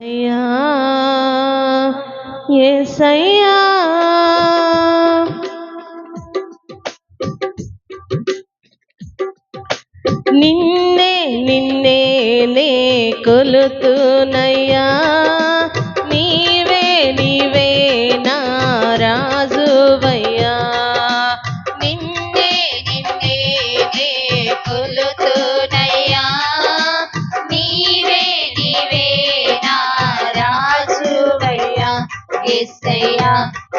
అయ్యా నిన్నే నిన్నే నే కొలుతునయ్యా.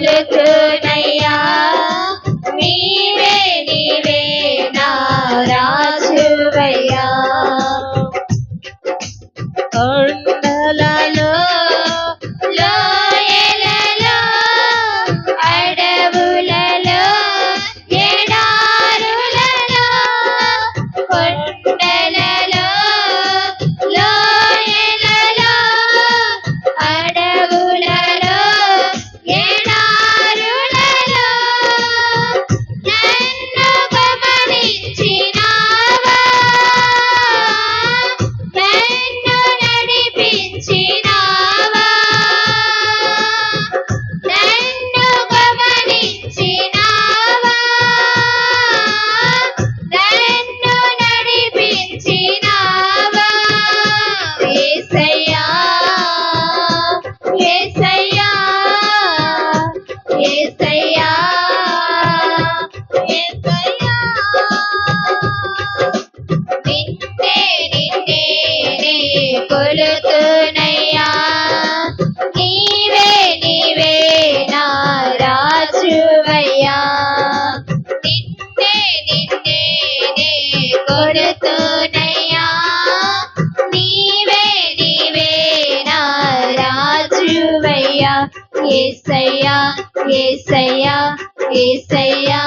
লেখে తోడుతూనయ్యా నీవే నీవే నా రాజువయ్యా ఏసయ్యా ఏసయ్యా ఏసయ్యా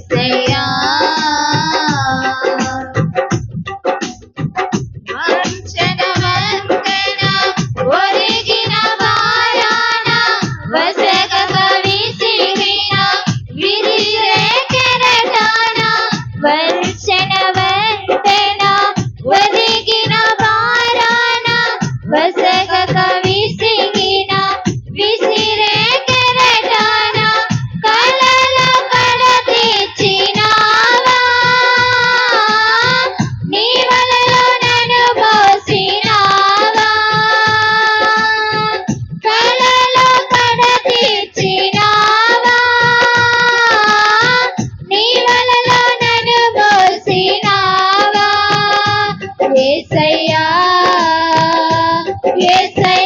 Say. ver traer